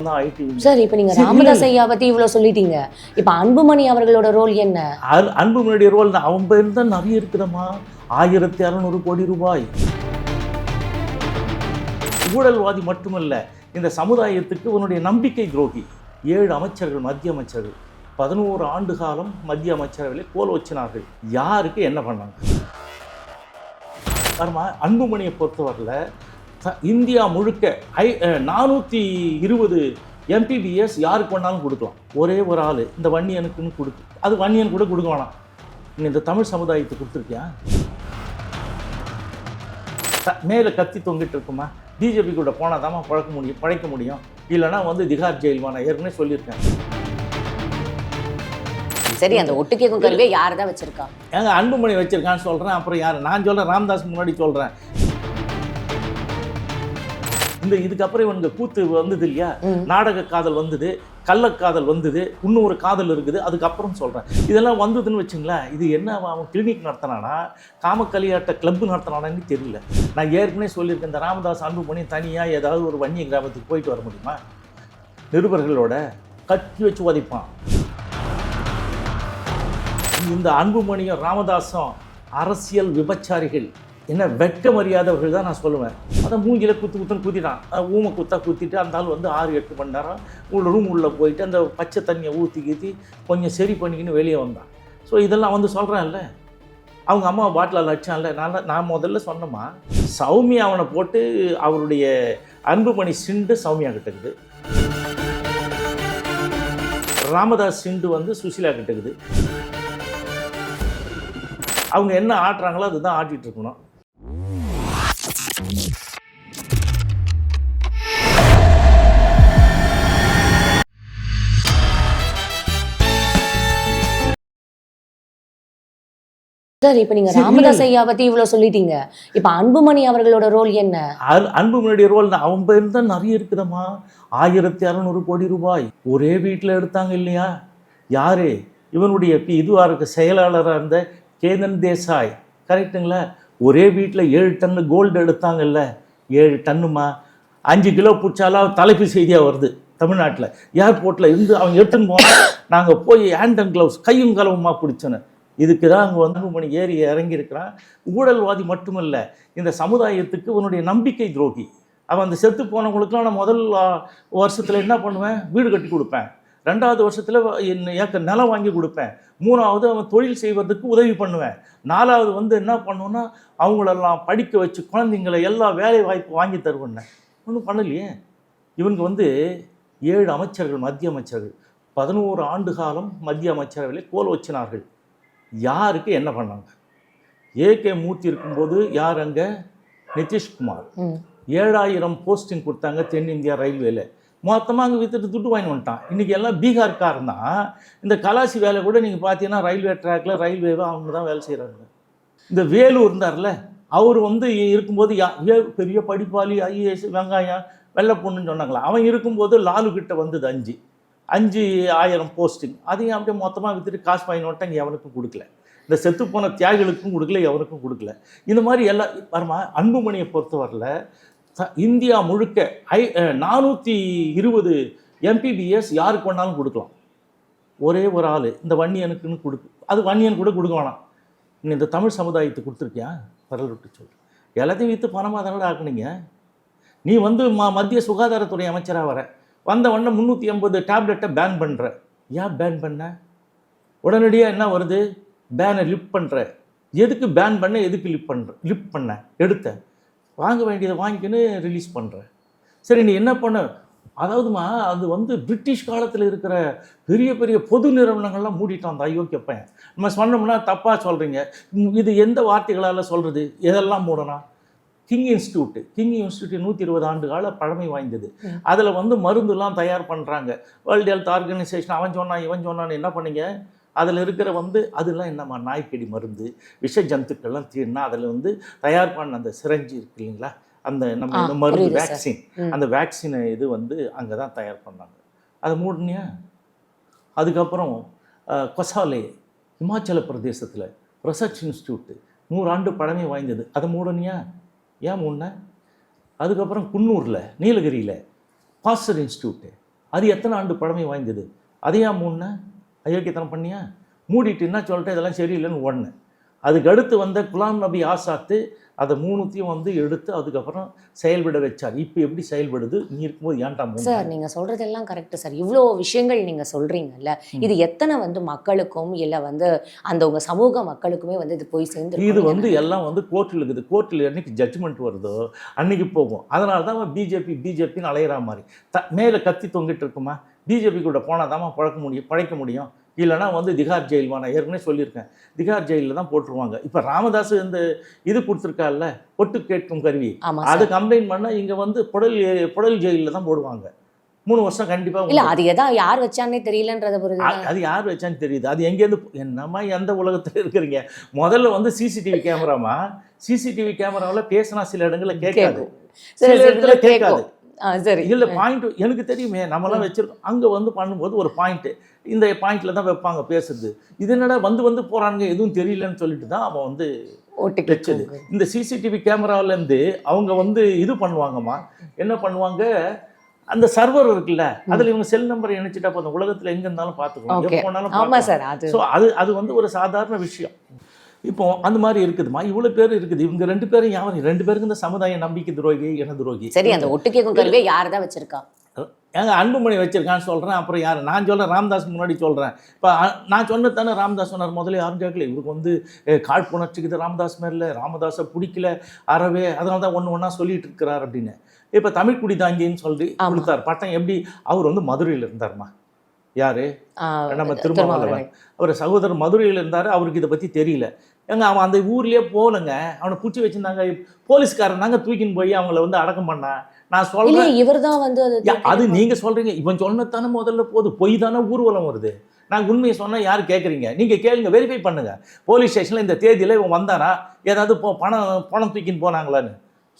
Sir இப்போ நீங்க சரி, ராமதாஸ் ஐயா பத்தி இவ்வளவு சொல்லிட்டீங்க. இப்போ அன்புமணி அவர்களோட ரோல் என்ன? அன்புமணியுடைய ரோல் தான். பேர் தான் நிறைய இருக்குதம்மா. ஆயிரத்தி அறநூறு கோடி ரூபாய். ஊழல்வாதி மட்டுமல்ல இந்த சமுதாயத்துக்கு உன்னுடைய நம்பிக்கை துரோகி. ஏழு அமைச்சர்கள் மத்திய அமைச்சர்கள். பதினோரு ஆண்டு காலம் மத்திய அமைச்சரவைகளை கோல் வச்சினார்கள். யாருக்கு என்ன பண்ணாங்க? பாருமா அன்புமணியை பொறுத்தவரையில் இந்தியா முழுக்க நானூற்றி இருபது எம்பிபிஎஸ் யாருக்கு வேணாலும் கொடுக்கலாம். ஒரே ஒரு ஆள் இந்த வன்னியனுக்குன்னு கொடுக்கு. அது வன்னியன் கூட கொடுக்க வேணாம். நீ இந்த தமிழ் சமுதாயத்துக்கு கொடுத்துருக்கியா? மேலே கத்தி தொங்கிட்டு இருக்குமா? பிஜேபி கூட போனால் தாம்மா பழக்க முடியும் பழைக்க முடியும். இல்லைன்னா வந்து திகார் ஜெயில்மா? நான் ஏற்கனவே சொல்லியிருக்கேன். சரி அந்த ஒட்டு கேட்கும் கருவியை யார் தான் வச்சிருக்கா? ஏங்க அன்புமணி வச்சிருக்கான்னு சொல்கிறேன் அப்புறம் யார்? நான் சொல்கிறேன் ராமதாஸ் முன்னாடி சொல்கிறேன் இந்த இதுக்கப்புறம் இவனுங்க கூத்து வந்தது இல்லையா. நாடக காதல் வந்தது கள்ளக்காதல் வந்தது இன்னும் ஒரு காதல் இருக்குது அதுக்கப்புறம் சொல்கிறேன் இதெல்லாம் வந்ததுன்னு வச்சுங்களேன் இது என்ன அவன் கிளினிக் நடத்தினானா? காமக்கலியாட்ட கிளப் நடத்தினானான்னு தெரியல. நான் ஏற்கனவே சொல்லியிருக்கேன் இந்த ராமதாஸ் அன்புமணி தனியாக ஏதாவது ஒரு வன்னிய கிராமத்துக்கு போயிட்டு வர முடியுமா? நிருபர்களோட கட்டி வச்சு உதைப்பான். இந்த அன்புமணியும் ராமதாஸும் அரசியல் விபச்சாரிகள். என்ன வெட்க மரியாதவர்கள் தான் நான் சொல்லுவேன். அதை மூங்கில குத்து குத்துன்னு குத்திட்டான். ஊமை குத்தா குத்திட்டு அந்த ஆள் வந்து ஆறு எட்டு மணி நேரம் உள்ள ரூம் உள்ளே போயிட்டு அந்த பச்சை தண்ணியை ஊற்றி கீத்தி கொஞ்சம் சரி பண்ணிக்கின்னு வெளியே வந்தான். ஸோ இதெல்லாம் வந்து சொல்கிறேன்ல அவங்க அம்மா பாட்டில் அடிச்சான்ல நான் நான் முதல்ல சொன்னோமா சௌமியா அவனை போட்டு அவருடைய அன்புமணி சிண்டு சௌமியா கிட்டக்குது ராமதாஸ் சிண்டு வந்து சுசிலா கிட்டக்குது அவங்க என்ன ஆட்டுறாங்களோ அதுதான் ஆட்டிகிட்டு இருக்கணும். சார் இப்போ நீங்க சரி, ராமதாஸ் ஐயா பத்தி இவ்வளவு சொல்லிட்டீங்க. இப்போ அன்புமணி அவர்களோட ரோல் என்ன? அன்புமணியுடைய ரோல் அவன் பேர் தான் நிறைய இருக்குதம்மா. ஆயிரத்தி அறநூறு கோடி ரூபாய். ஒரே வீட்டில் எடுத்தாங்க இல்லையா? யாரு? இவனுடைய பி- இதுவா இருக்க செயலாளராக இருந்த கேதன் தேசாய். கரெக்டுங்களா ஒரே வீட்டில் ஏழு டன்னு கோல்டு எடுத்தாங்கல்ல. ஏழு டன்னுமா? அஞ்சு கிலோ பிடிச்சாலும் தலைப்பு செய்தியாக வருது தமிழ்நாட்டில். ஏர்போர்ட்டில் இருந்து அவன் எடுத்துன்னு போனால் நாங்கள் போய் ஹேண்ட் அண்ட் க்ளவுஸ் கையும் கலவுமா பிடிச்சோன்னு. இதுக்கு தான் அங்கே வந்து மணி ஏறி இறங்கியிருக்கிறான். ஊழல்வாதி மட்டுமல்ல இந்த சமுதாயத்துக்கு உன்னுடைய நம்பிக்கை துரோகி. அவன் அந்த செத்து போனவங்களுக்குலாம் நான் முதல் வருஷத்தில் என்ன பண்ணுவேன்? வீடு கட்டி கொடுப்பேன். ரெண்டாவது வருஷத்தில் என்ன ஏக்கர் நிலம் வாங்கி கொடுப்பேன். மூணாவது அவன் தொழில் செய்வதற்கு உதவி பண்ணுவேன். நாலாவது வந்து என்ன பண்ணுவேன்னா அவங்களெல்லாம் படிக்க வச்சு குழந்தைங்களை எல்லா வேலை வாய்ப்பு வாங்கி தருவேன் ஒன்றும் பண்ணலையே. இவங்க வந்து ஏழு அமைச்சர்கள் மத்திய அமைச்சர்கள். பதினோரு ஆண்டு காலம் மத்திய அமைச்சரவையில் கோல் வச்சினார்கள். யாருக்கு என்ன பண்ணாங்க? ஏகே மூர்த்தி இருக்கும்போது யார் அங்கே? நிதிஷ்குமார். ஏழாயிரம் போஸ்டிங் கொடுத்தாங்க தென்னிந்தியா ரயில்வேல. மொத்தமாக அங்கே வித்துட்டு துட்டு வாங்கி வந்துட்டான். இன்றைக்கி எல்லாம் பீகார்காரன் தான். இந்த கலாசி வேலை கூட நீங்கள் பார்த்தீங்கன்னா ரயில்வே ட்ராக்ல ரயில்வேவை அவங்க தான் வேலை செய்கிறாங்க இந்த வேலூர் இருந்தார்ல அவர் வந்து இருக்கும்போது யா பெரிய படிப்பாளி ஐஏஎஸ் வெங்காயம் வெள்ளை பொண்ணுன்னு சொன்னாங்களா? அவன் இருக்கும்போது லாலு கிட்ட வந்தது அஞ்சு. அஞ்சு ஆயிரம் போஸ்டிங் அதையும் அப்படியே மொத்தமாக விற்றுட்டு காசு வாங்கி இங்கே எவனுக்கும் கொடுக்கல. இந்த செத்து போன தியாகிகளுக்கும் கொடுக்கல எவனுக்கும் கொடுக்கல. இந்த மாதிரி எல்லா வருமா அன்புமணியை பொறுத்தவரையில் த- இந்தியா முழுக்க ஐ நானூற்றி இருபது எம்பிபிஎஸ் யாருக்கு வேணாலும் கொடுக்கலாம். ஒரே ஒரு ஆள் இந்த வன்னியனுக்குன்னு கொடுக்கு அது வன்னியன் கூட கொடுக்க வேணாம். நீ இந்த தமிழ் சமுதாயத்துக்கு கொடுத்துருக்கியா? பரல் விட்டு சொல்லு. எல்லாத்தையும் விற்று பணமாக தானடா ஆக்குனீங்க? நீ வந்து ம மத்திய சுகாதாரத்துறை அமைச்சராக வர. வந்த உடனே முந்நூற்றி ஐம்பது டேப்லெட்டை பேன் பண்ணுற ஏன் பேன் பண்ண? உடனடியாக என்ன வருது? பேனை லிப் பண்ணுற எதுக்கு பேன் பண்ண? எதுக்கு லிப் பண்ணுற லிப் பண்ண. எடுத்த. வாங்க வேண்டியதை வாங்கிக்கின்னு ரிலீஸ் பண்ணுற சரி நீ என்ன பண்ண? அதாவதுமா அது வந்து பிரிட்டிஷ் காலத்தில் இருக்கிற பெரிய பெரிய பொது நிறுவனங்கள்லாம் மூடிட்டான் அந்த அயோக்கிய பையன். நம்ம சொன்னோம்னா தப்பாக சொல்கிறீங்க இது எந்த வார்த்தைகளால் சொல்கிறது எதெல்லாம் மூடனா கிங் இன்ஸ்டியூட் கிங் இன்ஸ்டியூட் நூற்றி இருபது ஆண்டு கால பழமை வாய்ந்தது. அதில் வந்து மருந்துலாம் தயார் பண்ணுறாங்க வேர்ல்டு ஹெல்த் ஆர்கனைசேஷன் அவன் சொன்னான் இவன் சொன்னான்னு என்ன பண்ணீங்க? அதில் இருக்கிற வந்து அதெல்லாம் என்னம்மா நாய்க்கடி மருந்து விஷ ஜந்துக்கள்லாம் தீர்னா அதில் வந்து தயார் பண்ண அந்த சிரஞ்சி இருக்கு இல்லைங்களா? அந்த நம்ம இந்த மருந்து. வேக்சின். அந்த வேக்சினை இது வந்து அங்கே தான் தயார் பண்ணாங்க. அதை மூடனியா? அதுக்கப்புறம் கொசாலே இமாச்சல பிரதேசத்தில் ரிசர்ச் இன்ஸ்டியூட்டு நூறாண்டு பழமை வாய்ந்தது. அதை மூடனியா? ஏன் மூடின? அதுக்கப்புறம் குன்னூரில் நீலகிரியில் பாஸ்டர் இன்ஸ்டியூட்டு. அது எத்தனை ஆண்டு பழமை வாய்ந்தது? அதையா மூணு அயோக்கியத்தனம் பண்ணியா? மூடிட்டு என்ன சொல்லிட்டு? இதெல்லாம் சரியில்லைன்னு ஒன்று அதுக்கு அடுத்து வந்த குலாம் நபி ஆசாத்து அதை மூணுத்தையும் வந்து எடுத்து அதுக்கப்புறம் செயல்பட வச்சார். இப்போ எப்படி செயல்படுது? நீ இருக்கும்போது ஏன்டா சார் நீங்க சொல்றதெல்லாம் கரெக்ட் சார். இவ்வளோ விஷயங்கள் நீங்க சொல்றீங்கல்ல ம். இது எத்தனை வந்து மக்களுக்கும் இல்ல வந்து அந்த உங்க சமூக மக்களுக்குமே வந்து இது போய் சேர்ந்து இது வந்து எல்லாம் வந்து கோர்ட்டில் இருக்குது. கோர்ட்டில் என்னைக்கு ஜட்ஜ்மெண்ட் வருதோ அன்னைக்கு போகும். அதனால தான் பிஜேபி பிஜேபின்னு அலையிற மாதிரி. த மேலே கத்தி தொங்கிட்டு இருக்குமா? பிஜேபி கூட போனால் தான் பழக்க முடியும் பழைக்க முடியும். இல்லைன்னா வந்து திகார் ஜெயில் நான் ஏற்கனவே சொல்லியிருக்கேன். திகார் ஜெயிலில் தான் போட்டுருவாங்க. இப்போ ராமதாஸ் இந்த இது கொடுத்துருக்கால ஒட்டு கேட்கும் கருவி. அது கம்ப்ளைண்ட் பண்ணால் இங்கே வந்து புடல் புடல் ஜெயிலில் தான் போடுவாங்க. மூணு வருஷம் கண்டிப்பாக இல்ல அது எதா யார் வச்சானே தெரியலன்றத பொறுத்து அது யார் வச்சான்னு தெரியுது. அது எங்கேருந்து என்னம்மா எந்த உலகத்தில் இருக்கிறீங்க? முதல்ல வந்து சிசிடிவி கேமராமா சிசிடிவி கேமராவில் பேசினா சில இடங்களில் கேட்காது. சில இடத்துல கேட்காது. சரி. இல்ல பாயிண்ட் எனக்கு தெரியுமே நம்மலாம் வச்சிருக்கோம். அங்க வந்து பண்ணும்போது ஒரு பாயிண்ட் இந்த பாயிண்ட்ல தான் வைப்பாங்க பேசுறது. இது என்னடா வந்து வந்து போறானுங்க எதுவும் தெரியலன்னு சொல்லிட்டு தான் அவன் வந்து வச்சது. இந்த சிசிடிவி கேமரால இருந்து அவங்க வந்து இது பண்ணுவாங்கம்மா. என்ன பண்ணுவாங்க அந்த சர்வர் இருக்குல்ல அதுல இவங்க செல் நம்பர் இணைச்சிட்டா போதும். உலகத்துல எங்க இருந்தாலும் பாத்துக்கணும் ஓகே எப்போ அது. ஸோ அது அது வந்து ஒரு சாதாரண விஷயம். இப்போ அந்த மாதிரி இருக்குதுமா இவ்வளோ பேர் இருக்குது. இவங்க ரெண்டு பேரும் யாரும் ரெண்டு பேருக்கு இந்த சமுதாய நம்பிக்கை துரோகி இன துரோகி? சரி அந்த ஒட்டு கேட்கும் கருவியை யார் தான் வச்சிருக்கா? ஏங்க அன்புமணி வச்சிருக்கான்னு சொல்கிறேன் அப்புறம் யார்? நான் சொல்கிறேன் ராமதாஸ் முன்னாடி சொல்கிறேன் இப்போ நான் சொன்னது தானே ராமதாஸ் சொன்னார் முதல்ல யாரும் கேட்கல. இவருக்கு வந்து காழ்ப்புணர்ச்சிக்குது ராமதாஸ் மேல ராமதாஸை பிடிக்கல அறவே அதனால தான் ஒன்று ஒன்றா சொல்லிட்டு இருக்கிறார் அப்படின்னு. இப்போ தமிழ் குடி தாங்கின்னு சொல்லி. கொடுத்தார். பட்டம் எப்படி? அவர் வந்து மதுரையில் இருந்தார்மா? யாரு? நம்ம திருமாவளவன். அவர் சகோதரர் மதுரையில் இருந்தார் அவருக்கு இதை பற்றி தெரியல. ஏங்க அவன் அந்த ஊர்லயே போகலங்க அவனை பிடிச்சி வச்சிருந்தாங்க. போலீஸ்காரன் தாங்க தூக்கின்னு போய் அவங்கள வந்து அடக்கம் பண்ணா. நான் சொல்றேன். இவர்தான் வந்து அது நீங்க சொல்றீங்க. இவன் சொன்னதானே முதல்ல போகுது. பொய் தானே ஊர்வலம் வருது. நான் உண்மையை சொன்னா யாரு கேட்குறீங்க நீங்க கேளுங்க வெரிஃபை பண்ணுங்க. போலீஸ் ஸ்டேஷன்ல இந்த தேதியில இவன் வந்தானா? ஏதாவது பணம் பணம் தூக்கின்னு போனாங்களான்னு.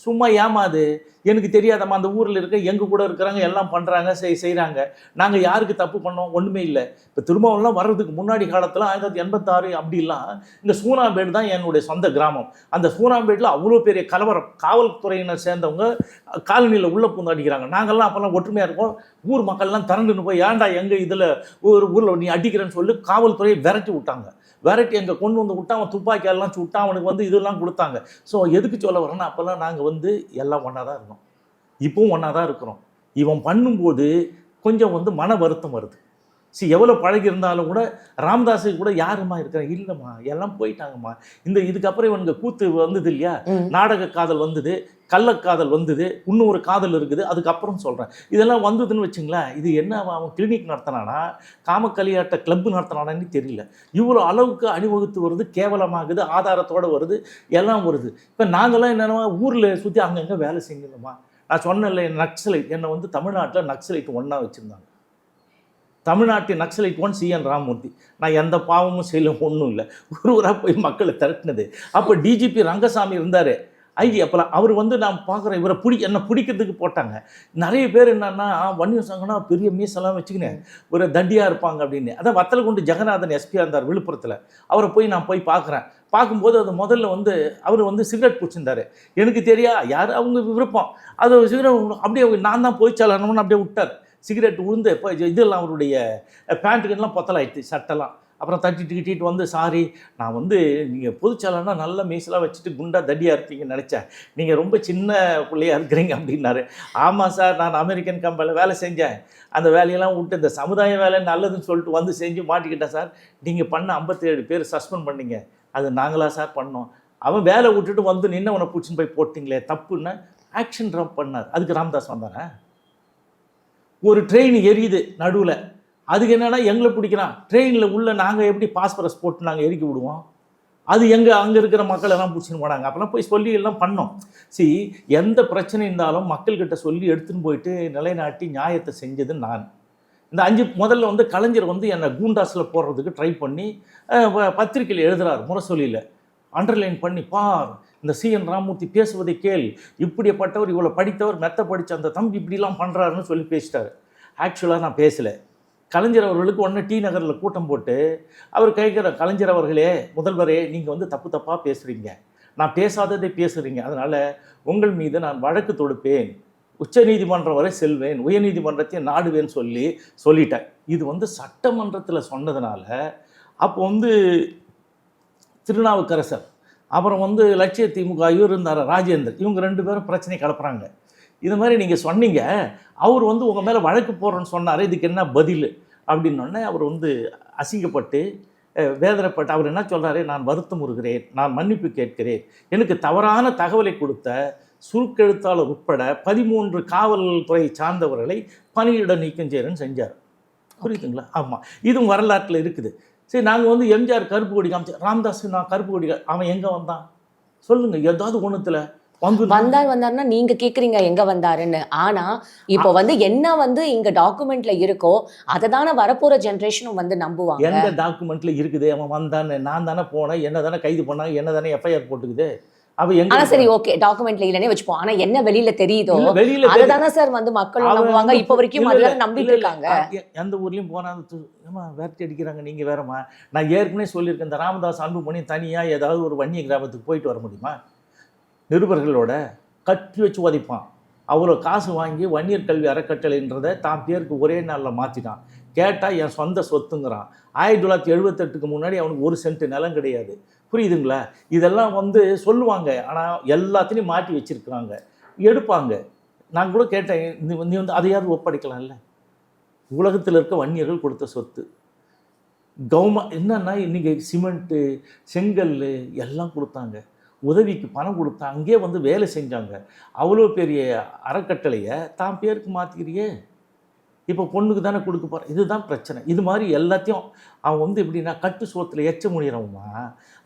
சும்மா ஏமாது. எனக்கு தெரியாதம்மா அந்த ஊரில் இருக்க எங்கள் கூட இருக்கிறாங்க எல்லாம் பண்ணுறாங்க செய் செய்கிறாங்க நாங்கள் யாருக்கு தப்பு பண்ணோம்? ஒன்றுமே இல்லை. இப்போ திருமாவளம்லாம் வர்றதுக்கு முன்னாடி காலத்தில் ஆயிரத்தி தொள்ளாயிரத்தி எண்பத்தாறு அப்படிலாம் இந்த சூனாம்பேடு தான் என்னுடைய சொந்த கிராமம். அந்த சூனாம்பேட்டில் அவ்வளோ பெரிய கலவரம். காவல்துறையினர் சேர்ந்தவங்க காலனியில் உள்ளே பூந்து அடிக்கிறாங்க நாங்கள்லாம் அப்போல்லாம் ஒற்றுமையாக இருக்கோம். ஊர் மக்கள்லாம் திரண்டுன்னு போய் ஏன்டா எங்கள் இதில் ஒரு ஊரில் நீ அடிக்கிறேன்னு சொல்லி காவல்துறையை விரட்டி விட்டாங்க. விரட்டி எங்கே கொண்டு வந்து விட்டா அவன் துப்பாக்கியெல்லாம் சுட்டா அவனுக்கு வந்து இதெல்லாம் கொடுத்தாங்க. ஸோ எதுக்கு சொல்ல வரேன்னா அப்போல்லாம் நாங்கள் வந்து எல்லாம் ஒன்றா தான் இருந்தோம். இப்பவும் ஒன்றா தான் இருக்கிறோம். இவன் பண்ணும்போது கொஞ்சம் வந்து மன வருத்தம் வருது. சரி எவ்வளோ பழகி இருந்தாலும் கூட ராமதாஸுக்கு கூட யாரும்மா இருக்கிறேன் இல்லைம்மா எல்லாம் போயிட்டாங்கம்மா. இந்த இதுக்கப்புறம் இவனுக்கு கூத்து வந்தது இல்லையா. நாடக காதல் வந்தது. கள்ளக்காதல் வந்தது இன்னும் ஒரு காதல் இருக்குது அதுக்கப்புறம் சொல்கிறேன் இதெல்லாம் வந்ததுன்னு வச்சுங்களேன் இது என்ன அவன் கிளினிக் நடத்தினானா காமக்கலியாட்ட கிளப்பு நடத்தினானான்னு தெரியல. இவ்வளோ அளவுக்கு அணிவகுத்து வருது கேவலமாகுது ஆதாரத்தோடு வருது எல்லாம் வருது. இப்போ நாங்கள்லாம் என்னென்னா ஊரில் சுற்றி அங்கங்கே வேலை செஞ்சணுமா நான் சொன்னேன்ல நக்சலைட் என்னை வந்து தமிழ்நாட்டில் நக்சலைட் ஒன்றா வச்சுருந்தாங்க. தமிழ்நாட்டின் நக்சலைட் ஒன் சிஎன் ராமமூர்த்தி. நான் எந்த பாவமும் செய்யல ஒன்றும் இல்லை. ஒரு ஊராக போய் மக்களை திரட்டினது. அப்போ டிஜிபி ரங்கசாமி இருந்தார். ஐஜி அப்போலாம் அவர் வந்து நான் பார்க்குறேன் இவரை பிடி என்னை பிடிக்கிறதுக்கு போட்டாங்க. நிறைய பேர் என்னன்னா வன்னிய சங்கம்னா பெரிய மீசெல்லாம் வச்சுக்கினேன் ஒரு தண்டியாக இருப்பாங்க அப்படின்னு. அதான் வத்தலகுண்டு ஜெகநாதன் எஸ்பியாக இருந்தார் விழுப்புரத்தில். அவரை போய் நான் போய் பார்க்குறேன். பார்க்கும்போது அது முதல்ல வந்து அவர் வந்து சிகரெட் பிடிச்சிருந்தாரு. எனக்கு தெரியா யார் அவங்க விருப்பம். அது சிகரெட் அப்படியே நான் தான் போய் சொல்லணும்னு அப்படியே விட்டார். சிகரெட் உளுந்து இப்போ இதெல்லாம் அவருடைய பேண்ட்டுக்கெல்லாம் பொத்தலாயிடுச்சு சட்டெல்லாம். அப்புறம் தட்டிட்டு கிட்டிட்டு வந்து சாரி நான் வந்து நீங்கள் பொதுச்சாலனா நல்ல மீசலாக வச்சுட்டு குண்டா தடியாக இருப்பீங்கன்னு நினச்சேன். நீங்கள் ரொம்ப சின்ன பிள்ளையா இருக்கிறீங்க அப்படின்னாரு. ஆமாம் சார் நான் அமெரிக்கன் கம்பெனியில் வேலை செஞ்சேன். அந்த வேலையெல்லாம் விட்டு இந்த சமுதாய வேலை நல்லதுன்னு சொல்லிட்டு வந்து செஞ்சு மாட்டிக்கிட்டேன் சார். நீங்கள் பண்ண ஐம்பத்தேழு பேர் சஸ்பெண்ட் பண்ணீங்க. அது நாங்களாக சார் பண்ணோம். அவன் வேலை விட்டுட்டு வந்து நின்று உன்னை பிடிச்சின்னு போய் போட்டிங்களே தப்புன்னு ஆக்ஷன் ட்ராப் பண்ணார். அதுக்கு ராம்தாஸ் வந்தானே ஒரு ட்ரெயின் எரியுது நடுவில். அதுக்கு என்னென்னா எங்களை பிடிக்கிறான்? ட்ரெயினில் உள்ள நாங்கள் எப்படி பாஸ்பரஸ் போட்டு நாங்கள் எரிக்க விடுவோம்? அது எங்கே அங்கே இருக்கிற மக்கள் எல்லாம் பிடிச்சின்னு போனாங்க. அப்போலாம் போய் சொல்லி எல்லாம் பண்ணோம். சி எந்த பிரச்சனை இருந்தாலும் மக்கள்கிட்ட சொல்லி எடுத்துன்னு போயிட்டு நிலைநாட்டி நியாயத்தை செஞ்சது நான். இந்த அஞ்சு முதல்ல வந்து கலைஞர் வந்து என்னை கூண்டாஸில் போடுறதுக்கு ட்ரை பண்ணி அஹ், ப- பத்திரிக்கையில் எழுதுறார் முரசொலியில். அண்டர்லைன் பண்ணி பார் இந்த சிஎன் ராமூர்த்தி பேசுவதை கேள். இப்படிப்பட்டவர் இவ்வளோ படித்தவர் மெத்த படித்த அந்த தம்பி இப்படிலாம் பண்ணுறாருன்னு சொல்லி பேசிட்டார். ஆக்சுவலாக நான் பேசலை. கலைஞர் அவர்களுக்கு ஒன்று டி நகரில் கூட்டம் போட்டு அவர் கேட்குற கலைஞர் அவர்களே முதல்வரே நீங்கள் வந்து தப்பு தப்பாக பேசுகிறீங்க நான் பேசாததை பேசுகிறீங்க அதனால் உங்கள் மீது நான் வழக்கு தொடுப்பேன். உச்ச நீதிமன்றம் வரை செல்வேன். உயர்நீதிமன்றத்தையும் நாடுவேன்னு சொல்லி சொல்லிட்டேன் இது வந்து சட்டமன்றத்தில் சொன்னதுனால அப்போ வந்து திருநாவுக்கரசர் அப்புறம் வந்து லட்சிய திமுக இவர் இருந்தார் ராஜேந்தர் இவங்க ரெண்டு பேரும் பிரச்சனை கிளப்புறாங்க இது மாதிரி நீங்கள் சொன்னீங்க. அவர் வந்து உங்கள் மேலே வழக்கு போடுறேன்னு சொன்னார் இதுக்கு என்ன பதில்? அப்படின்னோடனே அவர் வந்து அசிங்கப்பட்டு வேதனைப்பட்டு அவர் என்ன சொல்கிறாரு நான் வருத்தம் உறுகிறேன் நான் மன்னிப்பு கேட்கிறேன். எனக்கு தவறான தகவலை கொடுத்த சுருக்கெழுத்தாளர் உட்பட பதிமூன்று காவல்துறை சார்ந்தவர்களை பணியிட நீக்கம் செய்கிறேன்னு செஞ்சார். புரியுதுங்களா? ஆமாம் இதுவும் வரலாற்றில் இருக்குது. சரி நாங்கள் வந்து எம்ஜிஆர் கருப்பு கொடி காமிச்சோம் ராமதாஸ் நான் கருப்பு கொடி அவன் எங்கே வந்தான்? சொல்லுங்கள் ஏதாவது ஒன்றுத்தில் வந்தார் வந்தாருன்னா நீங்க கேக்குறீங்க எங்க வந்தாருன்னு. ஆனா இப்போ வந்து என்ன வந்து இங்க டாக்குமெண்ட்ல இருக்கோ அதை தானே வரப்போற ஜெனரேஷனும் வந்து நம்புவாங்க. எந்த டாக்குமெண்ட்ல இருக்குது? அவன் வந்தான்னு நான் தானே போனேன் என்ன தானே கைது பண்ணாங்க என்ன தானே எஃப்ஐஆர் போட்டுக்குது? ஆனா சரி ஓகே டாக்குமெண்ட்ல இல்லனே வச்சுப்போம். ஆனா என்ன வெளியில தெரியுதோ இல்ல, வெளியில அதை தெரியுது. தானே சார் வந்து மக்களும் அவன் நம்புவாங்க. இப்போ வரைக்கும் அதுதான் இல்ல, நம்பிட்டு. இருக்காங்க. எந்த ஊர்லயும் போனா து- ஏம்மா விரட்டி அடிக்கிறாங்க நீங்க வேறம்மா. நான் ஏற்கனவே சொல்லியிருக்கேன் இந்த ராமதாஸ் அன்புமணி தனியா ஏதாவது ஒரு வன்னிய கிராமத்துக்கு போயிட்டு வர முடியுமா? நிருபர்களோட கட்டி வச்சு உதைப்பான். அவ்வளோ காசு வாங்கி வன்னியர் கல்வி அறக்கட்டளைன்றதை தான் பேருக்கு ஒரே நாளில் மாற்றிட்டான் கேட்டால் என் சொந்த சொத்துங்கிறான். ஆயிரத்தி தொள்ளாயிரத்தி எழுபத்தெட்டுக்கு முன்னாடி அவனுக்கு ஒரு சென்ட் நிலம் கிடையாது. புரியுதுங்களா? இதெல்லாம் வந்து சொல்லுவாங்க. ஆனால் எல்லாத்தையும் மாட்டி வச்சிருக்கிறாங்க. எடுப்பாங்க. நான் கூட கேட்டேன் நீ நீ வந்து அதையாவது ஒப்படைக்கலாம்ல? உலகத்தில் இருக்க வன்னியர்கள் கொடுத்த சொத்து. கவுமா என்னன்னா இன்றைக்கி சிமெண்ட்டு செங்கல் எல்லாம் கொடுத்தாங்க. உதவிக்கு பணம் கொடுத்தா அங்கேயே வந்து வேலை செஞ்சாங்க. அவ்வளோ பெரிய அறக்கட்டளையை தான் பேருக்கு மாற்றிக்கிறியே இப்போ பொண்ணுக்கு தானே கொடுக்க போகிறேன் இதுதான் பிரச்சனை. இது மாதிரி எல்லாத்தையும் அவன் வந்து எப்படின்னா கட்டு சோத்தில் எச்ச முடிகிறவமா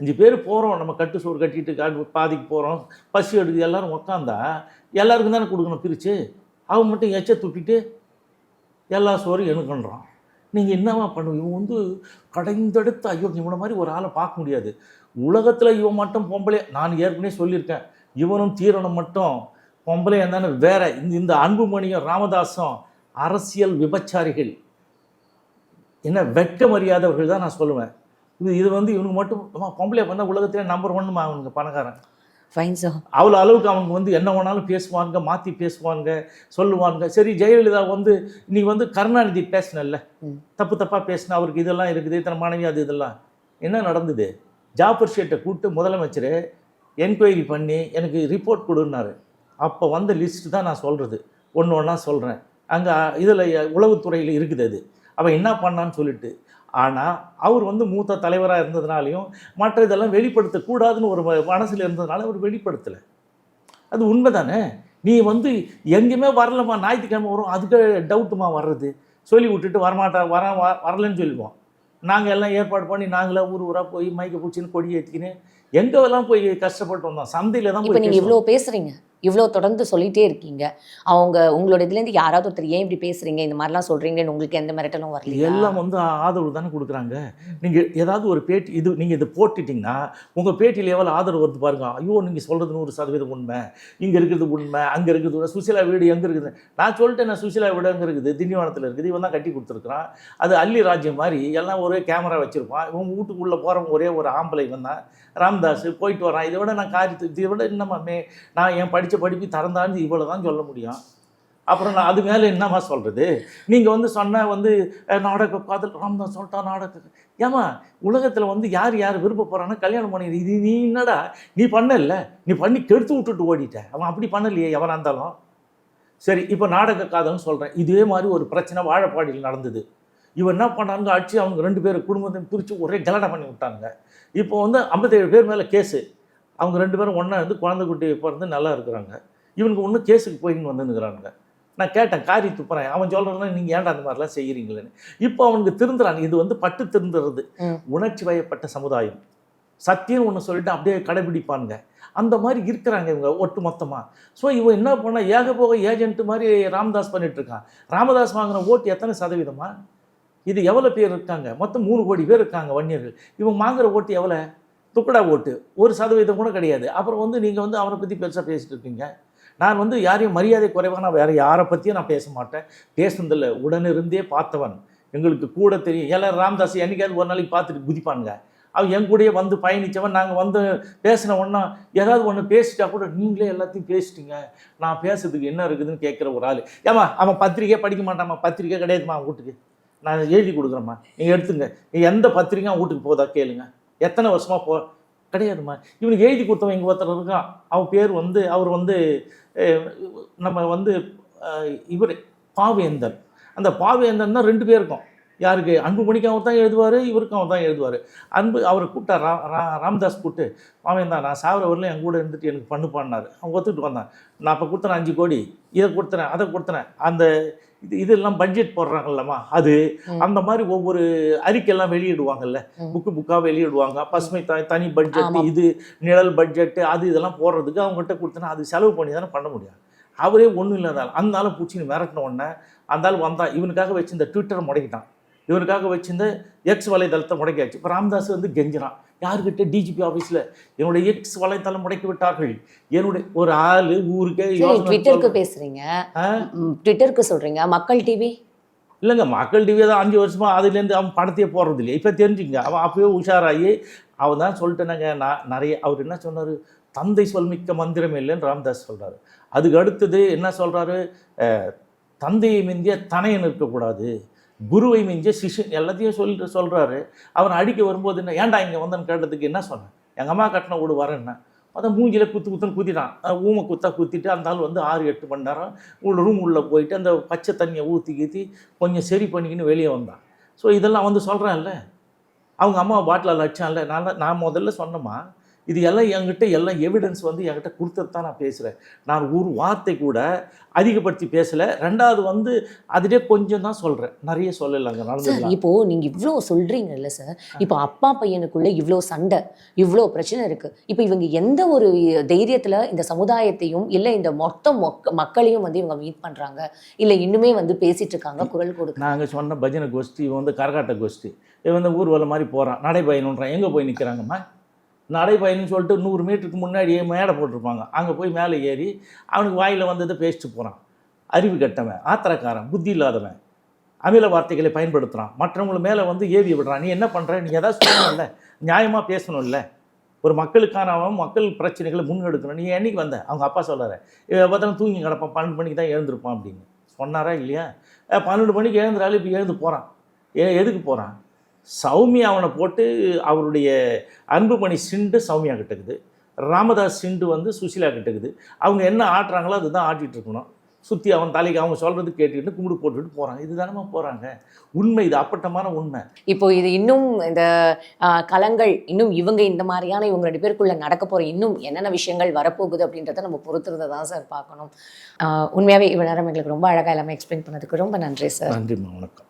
அஞ்சு பேர் போகிறோம் நம்ம கட்டு சோறு கட்டிட்டு பாதிக்கு போகிறோம் பசி எடுக்குது. எல்லோரும் உக்காந்தா எல்லாருக்கும் தானே கொடுக்கணும் பிரித்து அவன் மட்டும் எச்ச துப்பிட்டு எல்லா சோறும் எனக்குன்றான். நீங்கள் என்னவா பண்ணுவோம் இவன் வந்து கடைந்தெடுத்து ஐயோ இவனை மாதிரி ஒரு ஆளை பார்க்க முடியாது. உலகத்தில் இவன் மட்டும் பொம்பளை நான் ஏற்கனவே சொல்லியிருக்கேன். இவனும் தீரனும் மட்டும் பொம்பளை இருந்தானே வேற இந்த இந்த அன்புமணியும் ராமதாஸும் அரசியல் விபச்சாரிகள். என்ன வெட்க மரியாதவர்கள் தான் நான் சொல்லுவேன். இது இது வந்து இவனுக்கு மட்டும் பொம்பளை பண்ணால் உலகத்திலே நம்பர் ஒன்னுமா அவனுங்க பணக்காரன். ஃபைன் சார் அவ்வளோ அளவுக்கு அவங்க வந்து என்ன வேணாலும் பேசுவாங்க மாற்றி பேசுவாங்க சொல்லுவாங்க சரி ஜெயலலிதா வந்து நீ வந்து கருணாநிதி பேசினல்ல. தப்பு தப்பாக பேசின அவருக்கு இதெல்லாம் இருக்குது இத்தனை மனைவி அது இதெல்லாம். என்ன நடந்தது? ஜாபர் ஷேட்டை கூப்பிட்டு முதலமைச்சர் என்கொயரி பண்ணி எனக்கு ரிப்போர்ட் கொடுன்னாரு. அப்போ வந்த லிஸ்ட்டு தான் நான் சொல்கிறது ஒன்று ஒன்றா சொல்கிறேன் அங்கே இதில் உளவுத்துறையில் இருக்குது அது. அவன் என்ன பண்ணான்னு சொல்லிட்டு ஆனால் அவர் வந்து மூத்த தலைவராக இருந்ததுனாலையும் மற்ற இதெல்லாம் வெளிப்படுத்தக்கூடாதுன்னு ஒரு மனசில் இருந்ததுனால அவர் வெளிப்படுத்தலை. அது உண்மை தானே நீ வந்து எங்கேயுமே வரலம்மா ஞாயிற்றுக்கிழமை வரும் அதுக்கு டவுட்டுமா வர்றது? சொல்லி விட்டுட்டு வரமாட்டா வர வ- வரலன்னு சொல்லுவோம் நாங்கள் எல்லாம் ஏற்பாடு பண்ணி நாங்களே ஊர் ஊராக போய் மைக்க பிடிச்சின்னு கொடி ஏற்றிக்கின்னு எங்கெல்லாம் போய் கஷ்டப்பட்டு வந்தோம் சந்தையில் தான் போய். இவ்வளோ பேசுறீங்க இவ்வளோ தொடர்ந்து சொல்லிகிட்டே இருக்கீங்க. அவங்க உங்களோட இதுலேருந்து யாராவது ஒருத்தர் ஏன் இப்படி பேசுகிறீங்க இந்த மாதிரிலாம் சொல்கிறீங்கன்னு உங்களுக்கு எந்த மிரட்டலும் வரல எல்லாம் வந்து ஆதரவு தானே கொடுக்குறாங்க. நீங்கள் ஏதாவது ஒரு பேட்டி இது நீங்கள் இதை போட்டுட்டிங்கன்னா உங்கள் பேட்டியில் எவ்வளோ ஆதரவு வருது பாருங்க. ஐயோ நீங்கள் சொல்கிறது நூறு சதவீதம் உண்மை. இங்கே இருக்கிறது உண்மை அங்கே இருக்கிறது சுசிலா வீடு எங்கே இருக்குது? நான் சொல்லிட்டேன் நான் சுசிலா வீடு எங்கே இருக்குது? திண்டிவனத்தில் இருக்குது. இவன் தான் கட்டி கொடுத்துருக்குறான். அது அள்ளி ராஜ்யம் மாதிரி எல்லாம் ஒரே கேமரா வச்சுருப்பான். இவன் வீட்டுக்குள்ளே போகிறவங்க ஒரே ஒரு ஆம்பளை இவன் தான். ராம்தாஸ் போயிட்டு வரான். இதை விட நான் காரியத்து இதை விட என்னம்மா மே நான் என் படித்த படிப்பு திறந்தான்னு இவ்வளோ தான் சொல்ல முடியும். அப்புறம் நான் அது மேலே என்னம்மா சொல்கிறது நீங்கள் வந்து சொன்ன வந்து நாடக காதல் ராம்தாஸ் சொல்லிட்டா நாடக. ஏமா உலகத்தில் வந்து யார் யார் விருப்பப்படுறான்னா கல்யாணம் பண்ணி இது நீ என்னடா நீ பண்ணல. நீ பண்ணி கெடுத்து விட்டுட்டு ஓடிட்ட. அவன் அப்படி பண்ணலையே எவனாக இருந்தாலும். சரி இப்போ நாடக காதல்னு சொல்கிறேன் இதே மாதிரி ஒரு பிரச்சனை வாழப்பாடியில் நடந்தது. இவன் என்ன பண்ணாங்க ஆட்சி அவங்க ரெண்டு பேர் குடும்பத்தையும் பிரித்து ஒரே கலடை பண்ணி விட்டாங்க. இப்போ வந்து ஐம்பத்தேழு பேர் மேலே கேஸு. அவங்க ரெண்டு பேரும் ஒன்றா இருந்து குழந்தை குட்டி பிறந்து நல்லா இருக்கிறாங்க. இவனுக்கு ஒன்றும் கேஸுக்கு போயின்னு வந்துன்னுக்குறானுங்க நான் கேட்டேன் காரி துப்புறேன். அவன் சொல்கிறான் நீங்கள் ஏன்டா அந்த மாதிரிலாம் செய்கிறீங்களேன்னு இப்போ அவனுக்கு திருந்துறான். இது வந்து பட்டு திருந்துறது. உணர்ச்சி வயப்பட்ட சமுதாயம். சத்தியம் ஒன்று சொல்லிட்டு அப்படியே கடைபிடிப்பானுங்க. அந்த மாதிரி இருக்கிறாங்க இவங்க ஒட்டு மொத்தமாக ஸோ இவன் என்ன பண்ணா ஏக போக ஏஜென்ட் மாதிரி ராமதாஸ் பண்ணிட்டு இருக்கான். ராமதாஸ் வாங்கின ஓட்டு எத்தனை சதவீதமா? இது எவ்வளோ பேர் இருக்காங்க? மொத்தம் மூணு கோடி பேர் இருக்காங்க வன்னியர்கள். இவன் வாங்குகிற ஓட்டு எவ்வளோ துக்கடா ஓட்டு. ஒரு சதவீதம் கூட கிடையாது. அப்புறம் வந்து நீங்கள் வந்து அவனை பற்றி பெருசாக பேசிட்டு இருக்கீங்க. நான் வந்து யாரையும் மரியாதை குறைவாக நான் வேறு யாரை பற்றியும் நான் பேச மாட்டேன். பேசுனதில்ல உடனிருந்தே பார்த்தவன். எங்களுக்கு கூட தெரியும். எல்லாம் ராம்தாஸ் என்னைக்காவது ஒரு நாளைக்கு பார்த்துட்டு குதிப்பானுங்க. அவன் என் கூடயே வந்து பயணித்தவன் நாங்கள் வந்து பேசின ஒன்றா ஏதாவது ஒன்று பேசிட்டா கூட நீங்களே எல்லாத்தையும் பேசிட்டீங்க. நான் பேசுறதுக்கு என்ன இருக்குதுன்னு கேட்குற ஒரு ஆள். ஏமா அவன் பத்திரிக்கையே படிக்க மாட்டான் பத்திரிக்கை கிடையாதுமா அவன் வீட்டுக்கு. நான் எழுதி கொடுக்குறேம்மா. நீங்கள் எடுத்துங்க. எந்த பத்திரிக்கை அவன் வீட்டுக்கு போதா கேளுங்க. எத்தனை வருஷமாக போ கிடையாதும்மா. இவனுக்கு எழுதி கொடுத்தவன் இங்கே ஒருத்தர் இருக்கான். அவன் பேர் வந்து அவர் வந்து நம்ம வந்து இவர் பாவேந்தர். அந்த பாவேந்தன் தான் ரெண்டு பேருக்கும் யாருக்கு? அன்புமணிக்கு அவர் தான் எழுதுவார் இவருக்கும் அவர் தான் எழுதுவார். அன்பு அவரை கூப்பிட்டா ரா ரா- ராமதாஸ் கூப்பிட்டு பாவேந்தா நான் சாவர வரல என் கூட இருந்துட்டு எனக்கு பண்ணு பண்ணார். அவன் ஒத்துக்கிட்டு வந்தான். நான் அப்போ கொடுத்தேன் அஞ்சு கோடி. இதை கொடுத்தனேன் அதை கொடுத்தனேன் அந்த இது இதெல்லாம் பட்ஜெட் போடுறாங்கல்லம்மா. அது. அந்த மாதிரி ஒவ்வொரு அறிக்கையெல்லாம் வெளியிடுவாங்கல்ல. புக்கு புக்காக வெளியிடுவாங்க. பசுமை த தனி பட்ஜெட். இது நிழல் பட்ஜெட்டு அது இதெல்லாம் போடுறதுக்கு அவங்ககிட்ட கொடுத்தனா அது செலவு பண்ணி தானே பண்ண முடியும். அவரே ஒன்றும் இல்லாத ஆள். அந்த ஆளை பிடிச்சின்னு மிரட்டின உடனே அந்த ஆள் வந்தான் இவனுக்காக வச்சிருந்த ட்விட்டரை முடக்கிட்டான். இவனுக்காக வச்சிருந்த எக்ஸ் வலைதளத்தை முடக்கியாச்சு. இப்போ ராமதாஸ் வந்து கெஞ்சினான் யாருக்கிட்ட டிஜிபி ஆஃபீஸில் என்னுடைய எக்ஸ் வலைத்தளம் முடக்கி விட்டார்கள்? என்னுடைய ஒரு ஆள் ஊருக்கே ட்விட்டருக்கு? ம், ட்விட்டருக்கு சொல்றீங்க. மக்கள் டிவி இல்லைங்க மக்கள் டிவி தான் அஞ்சு வருஷமா அதுலேருந்து அவன் படத்தையே போடுறது இல்லையா. இப்போ தெரிஞ்சுங்க அவன் அப்பயே உஷாராகி அவன் தான் சொல்லிட்டேனாங்க நான் நிறைய அவர் என்ன சொன்னார்? தந்தை சொல்மிக்க மந்திரம் இல்லைன்னு ராமதாஸ் சொல்றாரு. அதுக்கு அடுத்தது என்ன சொல்றாரு? அஹ், தந்தையை மிந்திய தனையன் இருக்கக்கூடாது. குருவை மிஞ்ச சிஷ்யன் எல்லாத்தையும் சொல்லிட்டு சொல்கிறாரு அவன் அடிக்க வரும்போது என்ன ஏன்டா இங்கே வந்தேன்னு கேட்டதுக்கு என்ன சொன்னேன் எங்கள் அம்மா கட்டின வீடு வரேன்னா அதான் மூஞ்சியில் குத்து குத்துன்னு குத்திட்டான். ஊமை குத்தா குத்திட்டு அந்த ஆள் வந்து ஆறு எட்டு மணி நேரம் உள்ள ரூம் உள்ளே போயிட்டு அந்த பச்சை தண்ணியை ஊற்றி கீத்தி கொஞ்சம் சரி பண்ணிக்கின்னு வெளியே வந்தான். ஸோ இதெல்லாம் வந்து சொல்கிறான்ல அவங்க அம்மா பாட்டில் அடிச்சான்ல. நான் நான் முதல்ல சொன்னம்மா இது எல்லாம் என்கிட்ட எல்லாம் எவிடன்ஸ் வந்து என்கிட்ட கொடுத்தது தான் நான் பேசுகிறேன் நான் ஒரு வார்த்தை கூட அதிகப்படுத்தி பேசலை. ரெண்டாவது வந்து அதிலே கொஞ்சம் தான் சொல்கிறேன் நிறைய சொல்லலைங்க சார் நடந்ததுலாம் இப்போ நீங்க இவ்ளோ சொல்றீங்கல்ல சார். இப்போ அப்பா பையனுக்குள்ள இவ்ளோ சண்டை இவ்ளோ பிரச்சனை இருக்கு. இப்போ இவங்க எந்த ஒரு தைரியத்துல இந்த சமுதாயத்தையும் இல்ல இந்த மொத்த மொக்க மக்களையும் வந்து இவங்க மீட் பண்றாங்க? இல்ல இன்னுமே வந்து பேசிட்டு இருக்காங்க குரல் கொடுக்க? நாங்கள் சொன்ன பஜனை கோஷ்டி இவன் வந்து கரகாட்ட கோஷ்டி. இவன் வந்து ஊர்வலம் மாதிரி போகிறான் நடைபயணன்றான் எங்கே போய் நிற்கிறாங்கம்மா நடைபயணம்னு சொல்லிட்டு நூறு மீட்டருக்கு முன்னாடியே மேடை போட்டிருப்பாங்க. அங்கே போய் மேலே ஏறி அவனுக்கு வாயில் வந்ததை பேசிட்டு போகிறான் அறிவு கெட்டவன் ஆத்திரக்காரன் புத்தி இல்லாதவன். அமில வார்த்தைகளை பயன்படுத்துகிறான் மற்றவங்களை மேலே வந்து ஏவி விடுறான். நீ என்ன பண்ணுற நீ எதாவது சொல்லணும்ல? நியாயமாக பேசணும்ல? ஒரு மக்களுக்கான அவன் மக்கள் பிரச்சனைகளை முன்னெடுக்கணும். நீ என்னைக்கு வந்த? அவங்க அப்பா சொல்கிறாரு பார்த்தாலும் தூங்கி கிடப்பான். பன்னெண்டு மணிக்கு தான் எழுந்திருப்பான் அப்படின்னு. சொன்னாரா இல்லையா? பன்னெண்டு மணிக்கு எழுந்துறாலும் இப்போ எழுந்து போகிறான் ஏ எதுக்கு போகிறான் சௌமியா அவனை போட்டு அவருடைய அன்புமணி சிண்டு சௌமியா கிட்டக்குது ராமதாஸ் சிண்டு வந்து சுசிலா கிட்டக்குது அவங்க என்ன ஆட்டுறாங்களோ அதுதான் ஆட்டிகிட்டு இருக்கணும். சுற்றி அவன் தலைக்கு அவங்க சொல்கிறது கேட்டுக்கிட்டு கும்பிடு போட்டுட்டு போகிறாங்க இதுதானமா போகிறாங்க உண்மை இது அப்பட்டமான உண்மை. இப்போ இது இன்னும் இந்த ஆஹ், களங்கள் இன்னும் இவங்க இந்த மாதிரியான இவங்க ரெண்டு பேருக்குள்ள நடக்க போற இன்னும் என்னென்ன விஷயங்கள் வரப்போகுது அப்படின்றத நம்ம பொறுத்திருந்தா தான் சார் பார்க்கணும். ஆஹ், உண்மையாவே இவ்வளவு நேரம் எங்களுக்கு ரொம்ப அழகா எல்லாமே எக்ஸ்பிளைன் பண்ணதுக்கு ரொம்ப நன்றி சார். நன்றிம்மா வணக்கம்.